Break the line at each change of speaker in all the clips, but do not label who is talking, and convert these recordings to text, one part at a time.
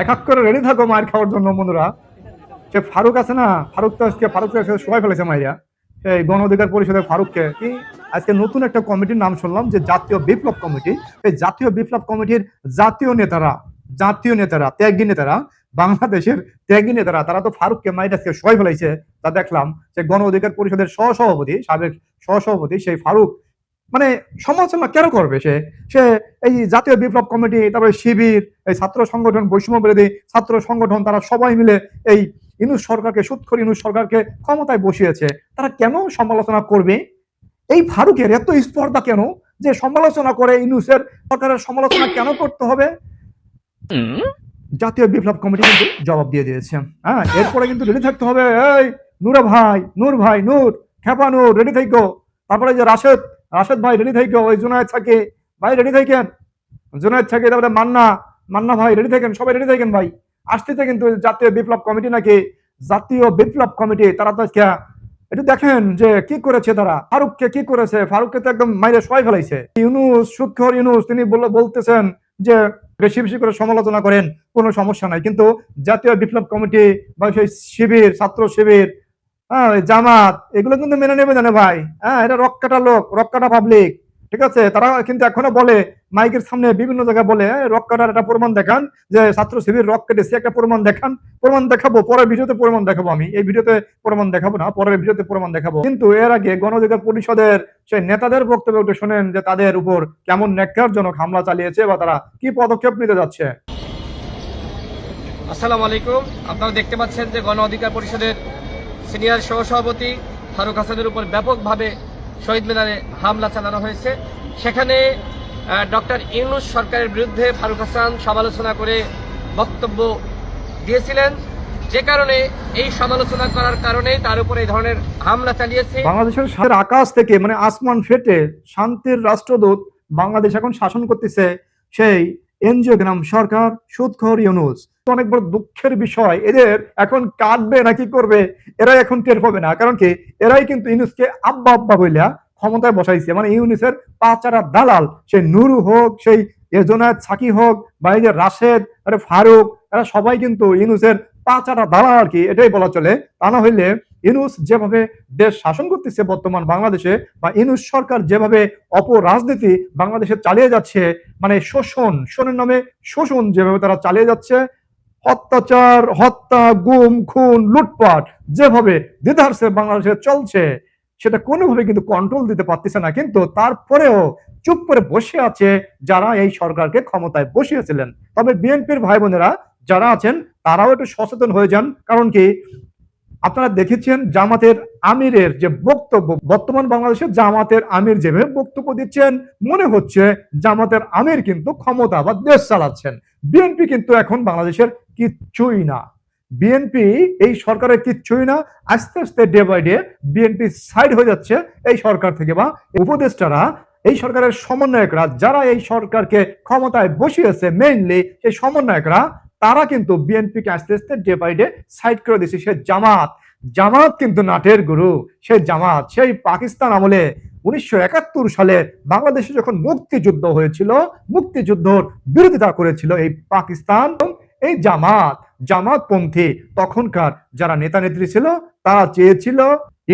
এক এক করে রেডি থাকো মায়ের খাওয়ার জন্য বন্ধুরা। সে ফারুক আছে না? ফারুক তো আজকে ফারুক সবাই ফেলেছে মাইরা। এই গণ অধিকার পরিষদের ফারুককে। কি? আজকে নতুন একটা কমিটির নাম শুনলাম যে জাতীয় বিপ্লব কমিটি। এই জাতীয় বিপ্লব কমিটির জাতীয় নেতারা জাতীয় নেতারা, ত্যাগী নেতারা, বাংলাদেশের ত্যাগী নেতারা, তারা তো ফারুককে মাইরা আজকে সবাই ফেলাইছে তা দেখলাম যে গণ অধিকার পরিষদের সহসভাপতি, সাবেক সহসভাপতি সেই ফারুক মানে সমালোচনা কেন করবে সে? সে এই জাতীয় বিপ্লব কমিটি, তারপরে শিবির, এই ছাত্র সংগঠন, বৈষম্য বিরোধী ছাত্র সংগঠন, তারা সবাই মিলে এই ইনুস সরকারকে, সুৎখর ইনুস সরকারকে ক্ষমতায় বসিয়েছে। তারা কেন সমালোচনা করবে? এই ফারুকের এত স্পর্ধা কেন? যে সমালোচনা করে ইনুসের সরকারের সমালোচনা কেন করতে হবে? জাতীয় বিপ্লব কমিটি কিন্তু জবাব দিয়ে দিয়েছে। হ্যাঁ এরপরে কিন্তু রেডি থাকতে হবে। এই, নূরা ভাই, নূর ভাই, নূর, খেপা নূর রেডি থাকো। তারপরে যে রাশেদ রাশেদ ভাই রেডি থাকো। ওই জুনায়দ থাকে ভাই রেডি থাকেন? জুনায়দ থাকে তারপরে মান্না মান্না ভাই রেডি থাকেন? সবাই রেডি থাকেন ভাই? আসতেছে কিন্তু জাতীয় বিপ্লব কমিটি নাকি? জাতীয় বিপ্লব কমিটি, তারা তো আজকে, একটু দেখেন যে কি করেছে তারা। ফারুককে কি করেছে? ফারুককে তো একদম মাইরে সবাই ফেলাইছে। ইউনুস সুৎখর ইউনুস, তিনি বলে, বলতেছেন যে বেশি বেশি করে সমালোচনা করেন, কোনো সমস্যা নাই। কিন্তু জাতীয় বিপ্লব কমিটি বা সেই শিবির, ছাত্র শিবির হ্যাঁ জামাত, এগুলো কিন্তু মেনে নেবে জানে ভাই। হ্যাঁ এটা রক্কাটা লোক রক্কাটা পাবলিক ঠিক আছে? তারা কিন্তু এখনও বলে, মাইকের সামনে বিভিন্ন জায়গায় বলে, "এই রক্কাটার একটা প্রমাণ দেখান, যে ছাত্র শিবির রক কেটেছে, একটা প্রমাণ দেখান, প্রমাণ দেখাবো, পরের ভিডিওতে প্রমাণ দেখাবো আমি। এই ভিডিওতে প্রমাণ দেখাবো না, পরের ভিডিওতে প্রমাণ দেখাবো। কিন্তু এর আগে গণ অধিকার পরিষদের সেই নেতাদের বক্তব্য একটু শোনেন যে তাদের উপর কেমন ন্যাক্কারজনক হামলা চালিয়েছে বা তারা কি পদক্ষেপ নিতে যাচ্ছে।
আসসালামু আলাইকুম। আপনারা দেখতে পাচ্ছেন যে গণ অধিকার পরিষদের সিনিয়র সহসভাপতি ফারুক হাসানের উপর ব্যাপকভাবে শহীদ মিনারে হামলা চালানো হয়েছে। সেখানে ডক্টর ইউনুস সরকারের বিরুদ্ধে ফারুক হাসান সমালোচনা করে বক্তব্য দিয়েছিলেন। যে কারণে এই সমালোচনা করার কারণে তার উপর এই ধরনের হামলা চালিয়েছে।
বাংলাদেশের সাথে আকাশ থেকে মানে আসমান ফেটে শান্তির রাষ্ট্রদূত বাংলাদেশ এখন শাসন করতেছে সেই এনজিও গ্রাম সরকার সুদখর ইউনুস। অনেক বড় দুঃখের বিষয়, এদের এখন কাটবে না, কি করবে? এরাই এখন টের পাবে না। কারণ কি? এরাই কিন্তু ইউনুসকে আব্বা আব্বা বইলা ক্ষমতায় বসাইছে। মানে ইউনুসের পাচারা দালাল, সেই নুরু হোক, সেই এজনায়ত সাকি হোক, বা এই যে রাশেদ, আরে ফারুক, এরা সবাই কিন্তু ইউনুসের পাচারা দালাল আর কি? এটাই বলা চলে। তা না হইলে ইনুস যেভাবে দেশ শাসন করতেছে বর্তমান বাংলাদেশে বা ইনুস সরকার যেভাবে অপরাজনীতি বাংলাদেশে চালিয়ে যাচ্ছে মানে শোষণ, শোষণের নামে শোষণ যেভাবে তারা চালিয়ে যাচ্ছে, অত্যাচার, হত্যা, গুম, খুন, লুটপাট যেভাবে দ্বিধার্সে বাংলাদেশে চলছে, সেটা কোনোভাবে কিন্তু কন্ট্রোল দিতে পারতেছে না। কিন্তু তারপরেও চুপ করে বসে আছে যারা এই সরকারকে ক্ষমতায় বসিয়েছিলেন। তবে বিএনপির ভাই বোনেরা যারা আছেন, তারাও একটু সচেতন হয়ে যান। কারণ কি? আপনারা দেখেছেন জামাতের আমিরের যে বক্তব্য, বর্তমান বাংলাদেশে জামাতের আমির যেভাবে বক্তব্য দিচ্ছেন, মনে হচ্ছে জামাতের আমির কিন্তু ক্ষমতা বা দেশ চালাচ্ছেন। বিএনপি কিন্তু এখন বাংলাদেশের কিচ্ছুই না। বিএনপি এই সরকারের কিচ্ছুই না। আস্তে আস্তে day by day BNP side হয়ে যাচ্ছে এই সরকার থেকে বা উপদেষ্টারা, এই সরকারের সমন্বয়করা, যারা এই সরকারকে ক্ষমতায় বসিয়েছে মেইনলি সেই সমন্বয়করা তারা কিন্তু বিএনপিকে আস্তে আস্তে ডে বাই ডে সাইড করে দিচ্ছে সে জামাত জামাত কিন্তু নাটের গুরু। সে জামাত, সেই পাকিস্তান আমলে উনিশশো একাত্তর সালে বাংলাদেশে যখন মুক্তিযুদ্ধ হয়েছিল, মুক্তিযুদ্ধর বিরোধিতা করেছিল এই পাকিস্তান, এই জামাত, জামাতপন্থী তখনকার যারা নেতা নেত্রী ছিল, তারা চেয়েছিল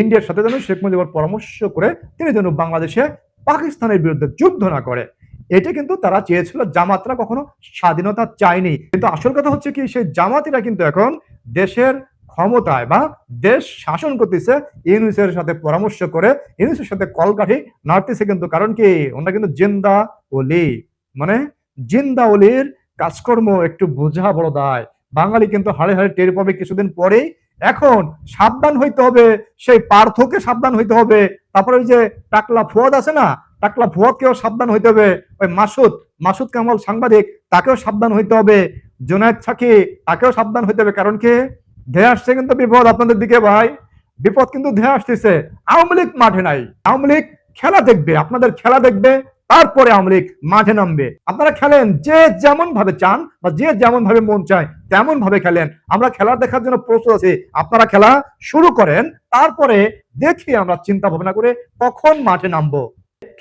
ইন্ডিয়ার সাথে যেন শেখ মুজিবুর পরামর্শ করে তিনি যেন বাংলাদেশে পাকিস্তানের বিরুদ্ধে যুদ্ধ না করে। এটা কিন্তু তারা চেয়েছিল, জামাতরা কখনো স্বাধীনতা চায়নি। কিন্তু আসল কথা হচ্ছে কি, সেই জামাতিরা কিন্তু এখন দেশের ক্ষমতায় বা দেশ শাসন করতেছে, ইউনুসের সাথে পরামর্শ করে, ইউনুসের সাথে কলকাঠি নাড়তেছে কিন্তু। কারণ কি ওনারা কিন্তু জিন্দা ওলি মানে জিন্দা ওলির কাজকর্ম একটু বোঝা বড় দায়। বাঙালি কিন্তু হাড়ে হাড়ে টের পাবে কিছুদিন পরেই। এখন সাবধান হইতে হবে, সেই পার্থকে সাবধান হইতে হবে। তারপরে ওই যে টাকলা ফুয়াদ আছে না টাকলা ফুয়াদকেও সাবধান হইতে হবে। ওই মাসুদ মাসুদ কামাল সাংবাদিক, তাকেও সাবধান হইতে হবে। জোনায়দ সাকি, তাকেও সাবধান হইতে হবে। কারণ কি? ধেয়ে আসছে কিন্তু বিপদ আপনাদের দিকে ভাই। বিপদ কিন্তু ধেয়ে আসতেছে। আওয়ামী লীগ মাঠে নাই। আওয়ামী লীগ খেলা দেখবে, আপনাদের খেলা দেখবে, তারপরে আওয়ামী লীগ মাঠে নামবে। আপনারা খেলেন যে যেমন ভাবে চান বা যে যেমন ভাবে মন চায় তেমন ভাবে খেলেন। আমরা খেলা দেখার জন্য প্রস্তুত আছি। আপনারা খেলা শুরু করেন, তারপরে দেখি আমরা চিন্তা ভাবনা করে কখন মাঠে নামবো।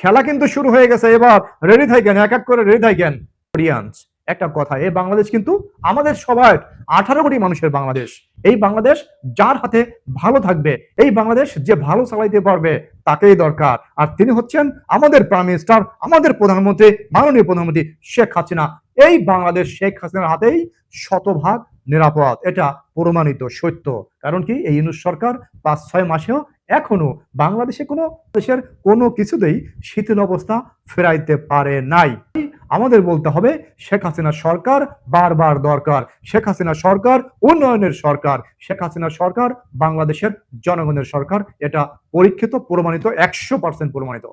খেলা কিন্তু শুরু হয়ে গেছে, এবার রেডি থাকেন এক এক করে রেডি থাকেন কোরিয়ানস একটা কথা, এই বাংলাদেশ কিন্তু আমাদের সবার আঠারো কোটি মানুষের বাংলাদেশ। এই বাংলাদেশ যার হাতে ভালো থাকবে, এই বাংলাদেশ যে ভালো চালাইতে পারবে, তাকেই দরকার। আর তিনি হচ্ছেন আমাদের প্রাইম মিনিস্টার আমাদের প্রধানমন্ত্রী, মাননীয় প্রধানমন্ত্রী শেখ হাসিনা। এই বাংলাদেশ শেখ হাসিনার হাতেই শতভাগ নিরাপদ। এটা প্রমাণিত, সত্য। কারণ কি? এই ইউনুস সরকার পাঁচ ছয় মাসেও এখনও বাংলাদেশে কোনো দেশের কোনো কিছুতেই শীতল অবস্থা ফেরাইতে পারে নাই। আমাদের বলতে হবে, শেখ হাসিনা সরকার বারবার দরকার। শেখ হাসিনা সরকার উন্নয়নের সরকার। শেখ হাসিনা সরকার বাংলাদেশের জনগণের সরকার। এটা পরীক্ষিত, প্রমাণিত, একশো পার্সেন্ট প্রমাণিত।